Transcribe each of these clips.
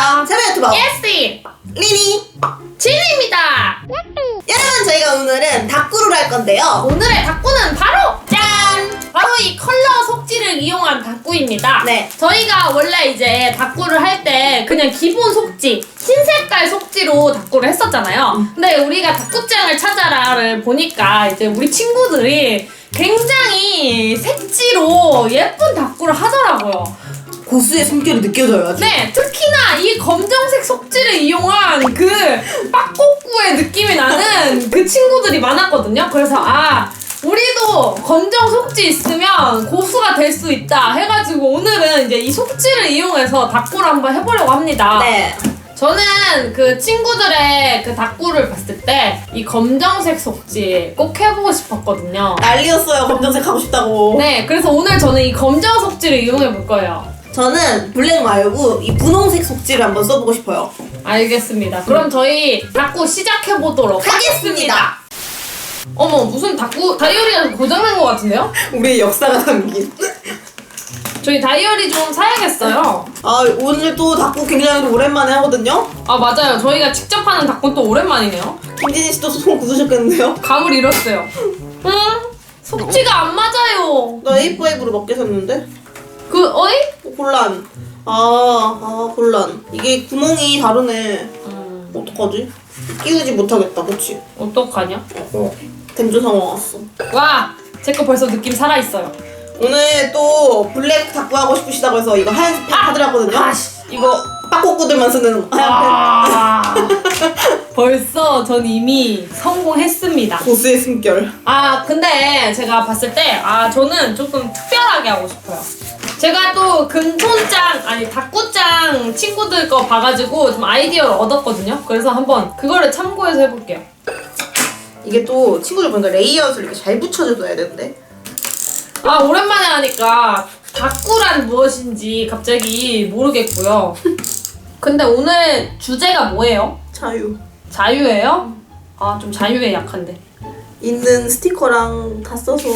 안녕하세요. 세배 유튜버 예스! 리니. 진입니다! 여러분 저희가 오늘은 닭구루를 할 건데요. 오늘의 닭구는 바로 짠! 바로 이 컬러 속지를 이용한 닭구입니다. 네. 저희가 원래 이제 닭구를 할 때 그냥 기본 속지, 흰 색깔 속지로 닭구를 했었잖아요. 근데 우리가 닭구장을 찾아라를 보니까 이제 우리 친구들이 굉장히 색지로 예쁜 닭구를 하더라고요. 고수의 숨결이 느껴져요. 아주. 네, 특히나 이 검정색 속지를 이용한 그 빡꼬꾸의 느낌이 나는 그 친구들이 많았거든요. 그래서 아, 우리도 검정 속지 있으면 고수가 될 수 있다 해가지고 오늘은 이제 이 속지를 이용해서 닭구를 한번 해보려고 합니다. 네. 저는 그 친구들의 그 닭구를 봤을 때 이 검정색 속지 꼭 해보고 싶었거든요. 난리였어요. 검정색 하고 싶다고. 네, 그래서 오늘 저는 이 검정 속지를 이용해 볼 거예요. 저는 블랙 말고 이 분홍색 속지를 한번 써보고 싶어요. 알겠습니다. 그럼 저희 닭구 시작해 보도록 하겠습니다. 어머 무슨 닭구 다이어리가 고장난 것 같은데요? 우리의 역사가 담긴. 저희 다이어리 좀 사야겠어요. 아 오늘 또 닭구 굉장히 오랜만에 하거든요. 아 맞아요. 저희가 직접 하는 닭구 또 오랜만이네요. 김진희 씨도 손 굳으셨겠는데요? 감을 잃었어요. 응? 속지가 안 맞아요. 나 A5로 먹게 샀는데. 그 어이? 어, 곤란. 아, 아 곤란. 이게 구멍이 다르네. 음, 어떡하지? 끼우지 못하겠다, 그치? 어떡하냐? 어. 댐조 상황 왔어. 와, 제 거 벌써 느낌 살아 있어요. 오늘 또 블랙 닭구 하고 싶으시다고 해서 이거 하얀 펜 사드렸거든요. 아씨, 이거 빠꼬꾸들만 쓰는 하얀 아, 벌써 전 이미 성공했습니다. 펜. 고수의 숨결. 아 근데 제가 봤을 때 아 저는 조금 특별하게 하고 싶어요. 제가 또 금손장 아니 닭구장 친구들 거 봐가지고 좀 아이디어를 얻었거든요. 그래서 한번 그거를 참고해서 해볼게요. 이게 또 친구들 보니까 레이아웃을 이렇게 잘 붙여줘야 되는데. 아 오랜만에 하니까 닭구란 무엇인지 갑자기 모르겠고요. 근데 오늘 주제가 뭐예요? 자유. 자유예요? 아 좀 자유에 약한데. 있는 스티커랑 다 써서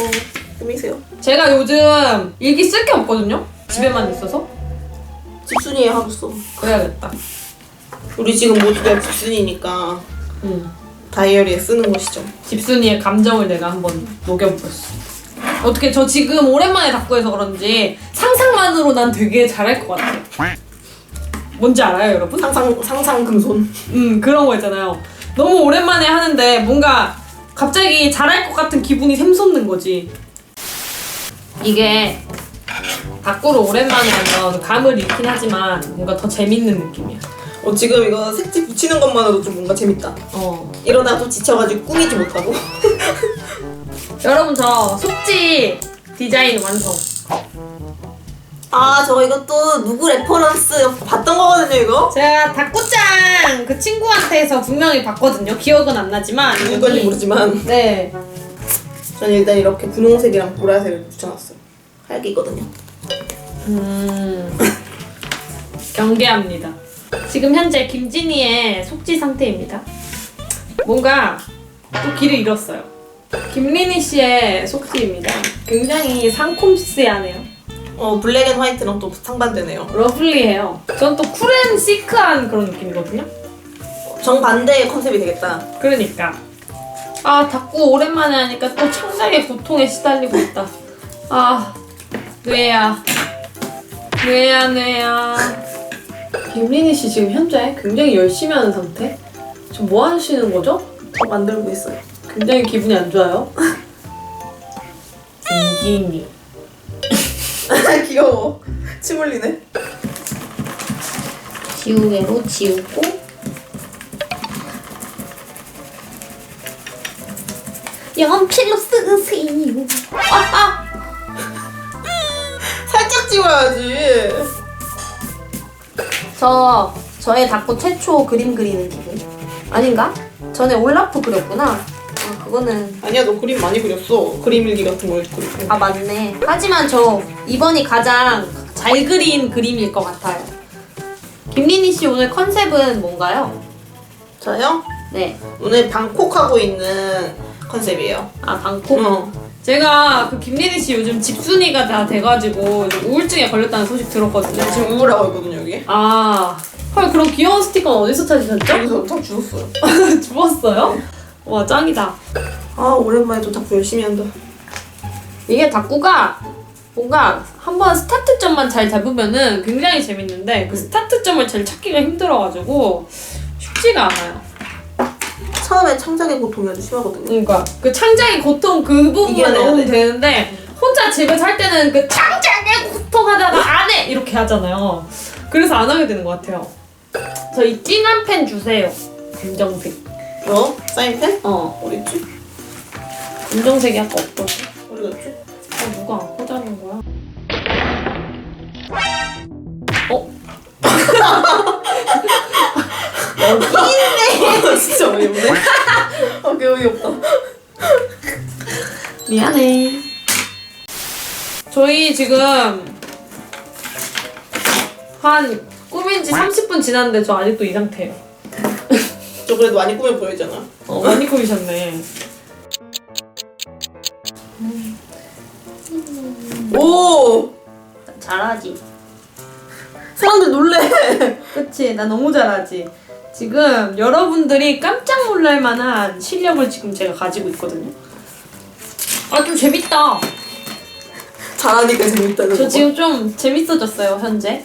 꾸미세요. 제가 요즘 일기 쓸 게 없거든요. 집에만 있어서 집순이에 하고 써. 그래야겠다. 우리 지금 모두 다 집순이니까 음. 다이어리에 쓰는 것이죠. 집순이의 감정을 내가 한번 녹여보겠어. 어떻게 저 지금 오랜만에 닭구해서 그런지 상상만으로 난 되게 잘할 것 같아요. 뭔지 알아요, 여러분? 상상 상상 금손. 음 그런 거 있잖아요. 너무 오랜만에 하는데 뭔가 갑자기 잘할 것 같은 기분이 샘솟는 거지. 이게 닭구를 오랜만에 하면 감을 잃긴 하지만 뭔가 더 재밌는 느낌이야. 어 지금 이거 색지 붙이는 것만으로도 좀 뭔가 재밌다. 어. 이러다 또 지쳐가지고 꾸미지 못하고. 여러분 저 속지 디자인 완성. 아, 저 이것도 누구 레퍼런스 봤던 거거든요, 이거? 제가 닭구짱 그 친구한테서 분명히 봤거든요. 기억은 안 나지만 여기- 모르지만. 네. 저는 일단 이렇게 분홍색이랑 보라색을 붙여놨어요. 하얗게거든요. 음. 경계합니다. 지금 현재 김진희의 속지 상태입니다. 뭔가 또 길을 잃었어요. 김린희 씨의 속지입니다. 굉장히 상콤스하네요. 어, 블랙 앤 화이트랑 또 상반되네요. 러블리해요. 전 또 쿨앤 시크한 그런 느낌이거든요. 정반대의 컨셉이 되겠다. 그러니까. 아, 닭구 오랜만에 하니까 또 창작의 고통에 시달리고 있다. 아, 뇌야. 뇌야, 뇌야. 김린희 씨 지금 현재 굉장히 열심히 하는 상태? 지금 뭐 하시는 거죠? 저 만들고 있어요. 굉장히 기분이 안 좋아요. 김진희. 귀여워. 침 흘리네. 지우개로 지우고. 연필로 쓰세요. 아, 아. 살짝 지워야지. 저 저의 닭구 최초 그림 그리는 기분 아닌가? 전에 올라프 그렸구나. 아 그거는 아니야, 너 그림 많이 그렸어. 그림 일기 같은 거 그리고. 아 맞네. 하지만 저 이번이 가장 잘 그린 그림일 것 같아요. 김린희 씨 오늘 컨셉은 뭔가요? 저요? 네. 오늘 방콕 하고 있는 컨셉이에요. 아 방콕? 어. 제가 그 김예리 씨 요즘 집순이가 다 돼가지고 좀 우울증에 걸렸다는 소식 들었거든요. 지금 우울하고 있거든요 여기. 아, 헐 그럼 귀여운 스티커는 어디서 찾으셨죠? 여기서 엄청 주웠어요. 주웠어요? 와 짱이다. 아 오랜만에 또 자꾸 열심히 한다. 이게 닭구가 뭔가 한번 스타트점만 잘 잡으면은 굉장히 재밌는데 그 스타트점을 잘 찾기가 힘들어가지고 쉽지가 않아요. 처음에 창작의 고통이 아주 심하거든요. 그러니까 그 창작의 고통 그 부분만 넣으면 되는데 혼자 집에서 할 때는 그 창작의 고통하다가 안 해 이렇게 하잖아요. 그래서 안 하게 되는 것 같아요. 저 이 진한 펜 주세요. 검정색. 어? 사인펜? 어, 어디 있지? 검정색이 아까 없거든. 어디 갔지? 아, 누가 안 꽂아놓은 거야? 어? 어 여기 있네. 진짜 어이없네. 아, 개 어이없다. 미안해. 저희 지금 한 꾸민 지 30분 지났는데 저 아직도 이 상태. 저 그래도 많이 꾸며 보이잖아. 어, 많이 꾸미셨네. 음. 오! 잘하지. 사람들 놀래. 그치, 나 너무 잘하지. 지금 여러분들이 깜짝 놀랄 만한 실력을 지금 제가 가지고 있거든요. 아, 좀 재밌다. 잘하니까 재밌다는 저 지금 좀 재밌어졌어요, 현재.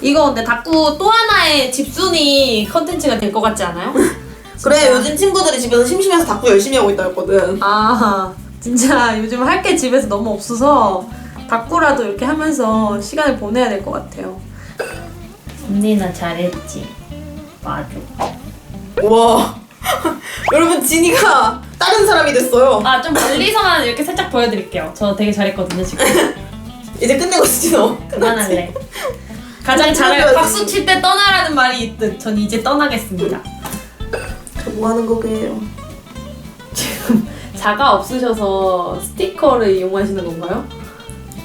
이거 근데 자꾸 또 하나의 집순이 컨텐츠가 될 것 같지 않아요? 그래 요즘 친구들이 집에서 심심해서 다꾸 열심히 하고 있다 했거든 아, 진짜 요즘 할 게 집에서 너무 없어서 닭구라도 이렇게 하면서 시간을 보내야 될 것 같아요. 언니 나 잘했지. 맞아. 와 여러분 지니가 다른 사람이 됐어요. 아, 좀 멀리서만 이렇게 살짝 보여드릴게요. 저 되게 잘했거든요, 지금. 이제 끝내고 지너. 그만할래. 가장 잘할 박수 칠 때 떠나라는 말이 있듯 전 이제 떠나겠습니다. 뭐 하는 거게요? 지금 자가 없으셔서 스티커를 이용하시는 건가요?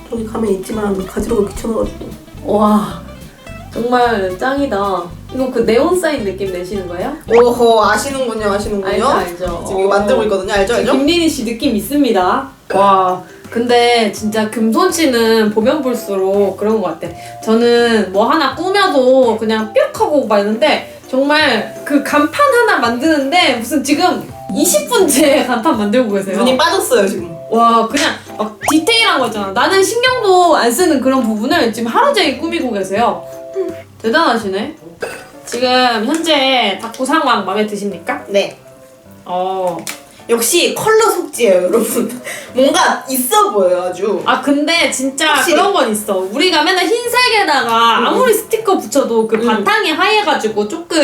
저기 가면 있지만 가지러 귀찮아가지고. 와, 정말 짱이다. 이거 그 네온 사인 느낌 내시는 거예요? 오호 아시는군요 아시는군요. 알죠 알죠. 지금 이거 만들고 어. 있거든요 알죠 알죠. 김린희 씨 느낌 있습니다. 와. 근데 진짜 금손 씨는 보면 볼수록 그런 것 같아. 저는 뭐 하나 꾸며도 그냥 뿅 하고 말는데 정말 그 간판 하나 만드는데 무슨 지금 20분째 간판 만들고 계세요. 눈이 빠졌어요 지금. 와 그냥 막 디테일한 거 있잖아. 나는 신경도 안 쓰는 그런 부분을 지금 하루 종일 꾸미고 계세요. 대단하시네. 지금 현재 닭구 상황 마음에 드십니까? 네. 어, 역시 컬러 속지예요, 여러분. 뭔가 있어 보여 아주. 아 근데 진짜 확실히. 그런 건 있어. 우리가 맨날 흰색에다가 음. 아무리 스티커 붙여도 그 음. 바탕이 하얘가지고 조금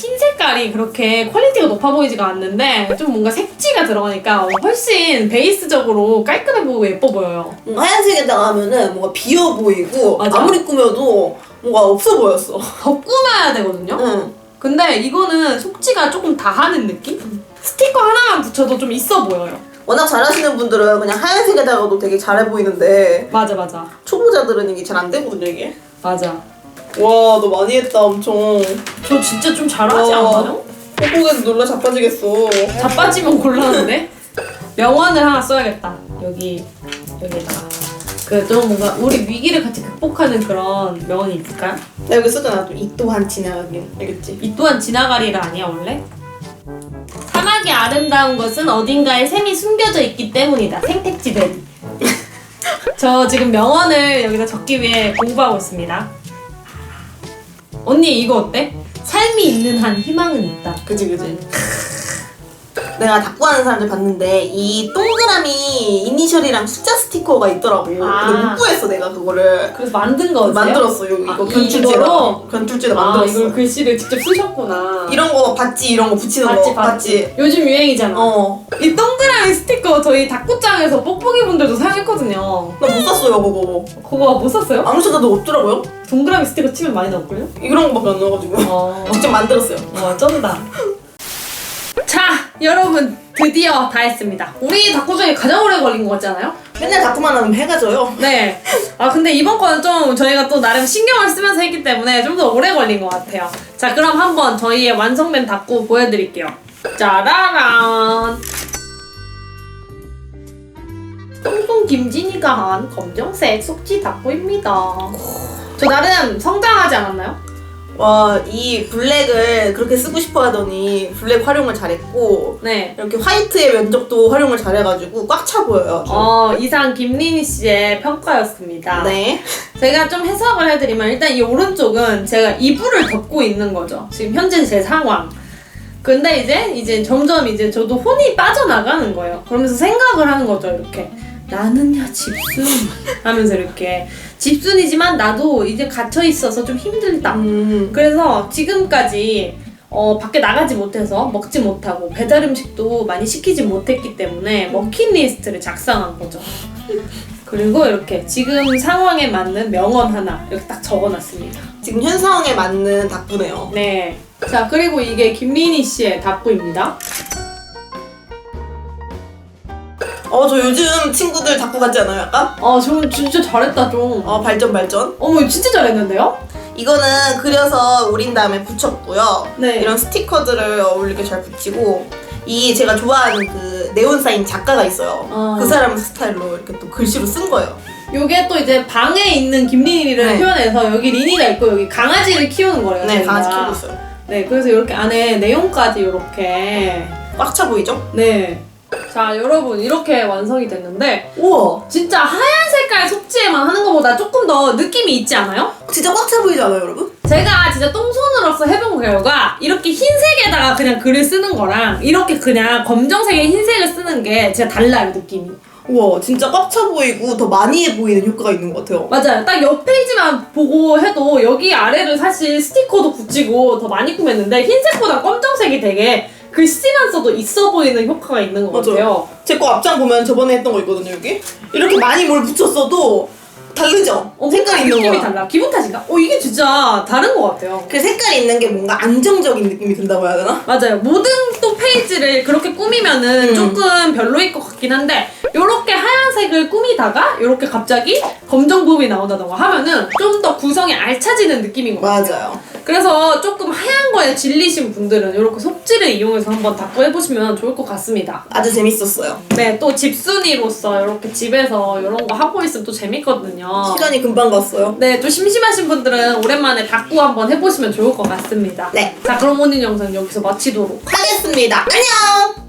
흰 색깔이 그렇게 퀄리티가 높아 보이지가 않는데 좀 뭔가 색지가 들어가니까 훨씬 베이스적으로 깔끔해 보이고 예뻐 보여요. 뭔가 하얀색에다가 하면은 뭔가 비어 보이고 맞아. 아무리 꾸며도 뭔가 없어 보였어. 더 꾸며야 되거든요. 응. 근데 이거는 속지가 조금 다하는 느낌? 음. 스티커 하나만 붙여도 좀 있어 보여요. 워낙 잘하시는 분들은 그냥 하얀색에다가도 되게 잘해 보이는데 맞아 맞아 초보자들은 이게 잘 안 되거든요 이게. 맞아. 와 너 많이 했다 엄청. 저 진짜 좀 잘하지 와. 않아요? 뽀뽀에서 놀라 자빠지겠어. 자빠지면 곤란한데? 명언을 하나 써야겠다. 여기 여기다가 그 좀 뭔가 우리 위기를 같이 극복하는 그런 명언이 있을까요? 나 여기 쓰잖아. 또 이 또한 지나가길 알겠지? 이 또한 지나가리라 아니야 원래? 생태학이 아름다운 것은 어딘가에 샘이 숨겨져 있기 때문이다. 생태지대. 저 지금 명언을 여기서 적기 위해 공부하고 있습니다. 언니 이거 어때? 삶이 있는 한 희망은 있다. 그지 그지. 내가 닭구 하는 사람들 봤는데 이 동그라미 이니셜이랑 숫자 스티커가 있더라고. 아. 근데 못 구했어 내가 그거를. 그래서 만든 거지? 만들었어 요 이거 아, 이걸로? 견출제로 견출제로 만들었어. 아, 이걸 글씨를 직접 쓰셨구나. 이런 거 봤지 이런 거 붙이는 거 봤지. 요즘 유행이잖아. 어. 이 동그라미 스티커 저희 닭구장에서 뽁뽁이 분들도 사용했거든요. 나 못 샀어요 그거. 그거 못 샀어요? 아무 찾아도 없더라고요. 동그라미 스티커 치면 많이 나올걸요? 이런 거밖에 안 나와가지고 어, 직접 만들었어요. 와 쩐다. 여러분 드디어 다 했습니다. 우리 다코 중에 가장 오래 걸린 것 같잖아요? 맨날 다꾸만 하면 해가 져요. 네. 아 근데 이번 거는 좀 저희가 또 나름 신경을 쓰면서 했기 때문에 좀 더 오래 걸린 것 같아요. 자 그럼 한번 저희의 완성된 다꾸 보여드릴게요. 짜라란. 똥똥 김진이가 한 검정색 속지 다꾸입니다. 저 나름 성장하지 않았나요? 와, 이 블랙을 그렇게 쓰고 싶어 하더니 블랙 활용을 잘했고 네. 이렇게 화이트의 면적도 활용을 잘해가지고 꽉 차 보여요. 아주. 어, 이상 김린희 씨의 평가였습니다. 네. 제가 좀 해석을 해드리면 일단 이 오른쪽은 제가 이불을 덮고 있는 거죠. 지금 현재 제 상황. 근데 이제 이제 점점 이제 저도 혼이 빠져나가는 거예요. 그러면서 생각을 하는 거죠. 이렇게 나는야 집순 하면서 이렇게 집순이지만 나도 이제 갇혀 있어서 좀 힘들다. 음. 그래서 지금까지 어, 밖에 나가지 못해서 먹지 못하고 배달 음식도 많이 시키지 못했기 때문에 먹힌 리스트를 작성한 거죠. 그리고 이렇게 지금 상황에 맞는 명언 하나 이렇게 딱 적어놨습니다. 지금 현 상황에 맞는 닭부네요. 네. 자 그리고 이게 김린희 씨의 답구입니다. 어, 저 요즘 친구들 닭부 같지 않아요? 약간? 어, 저 진짜 잘했다 좀. 어, 발전 발전. 어머 진짜 잘했는데요? 이거는 그려서 우린 다음에 붙였고요. 네. 이런 스티커들을 어울리게 잘 붙이고 이 제가 좋아하는 그 네온 사인 작가가 있어요. 어. 그 사람 스타일로 이렇게 또 글씨로 쓴 거예요. 요게 또 이제 방에 있는 김린이를 네. 표현해서 여기 리니가 있고 여기 강아지를 키우는 거예요. 네, 저희가. 강아지 키우고 있어요. 네, 그래서 이렇게 안에 내용까지 이렇게 꽉 차 보이죠? 네. 자, 여러분 이렇게 완성이 됐는데 우와, 진짜 하얀 색깔 속지에만 하는 것보다 조금 더 느낌이 있지 않아요? 진짜 꽉 차 보이지 않아요, 여러분? 제가 진짜 똥손으로서 해본 결과 이렇게 흰색에다가 그냥 글을 쓰는 거랑 이렇게 그냥 검정색에 흰색을 쓰는 게 진짜 달라요 느낌이 우와, 진짜 꽉 차 보이고 더 많이 해 보이는 효과가 있는 것 같아요. 맞아요 딱 옆 페이지만 보고 해도 여기 아래를 사실 스티커도 붙이고 더 많이 꾸몄는데 흰색보다 검정색이 되게 글씨만 써도 있어 보이는 효과가 있는 것 맞아요. 같아요 제 거 앞장 보면 저번에 했던 거 있거든요, 여기. 이렇게 많이 뭘 붙였어도 다르죠? 어, 색깔 있는 느낌이 거랑. 달라 기분 탓인가? 어 이게 진짜 다른 것 같아요 그 색깔 있는 게 뭔가 안정적인 느낌이 든다고 해야 되나? 맞아요. 모든 또 페이지를 그렇게 꾸미면은 음. 조금 별로일 것 같긴 한데 요렇게 하얀색을 꾸미다가 요렇게 갑자기 검정 부분이 나온다던가 하면은 좀 더 구성이 알차지는 느낌인 것 같아요. 맞아요. 그래서 조금 하얀 거에 질리신 분들은 요렇게 속지를 이용해서 한번 닦고 해보시면 좋을 것 같습니다. 아주 재밌었어요. 네, 또 집순이로서 이렇게 집에서 이런 거 하고 있으면 또 재밌거든요. 시간이 금방 갔어요. 네, 또 심심하신 분들은 오랜만에 닦고 한번 해보시면 좋을 것 같습니다. 네. 자, 그럼 오늘 영상 여기서 마치도록 하겠습니다. 안녕!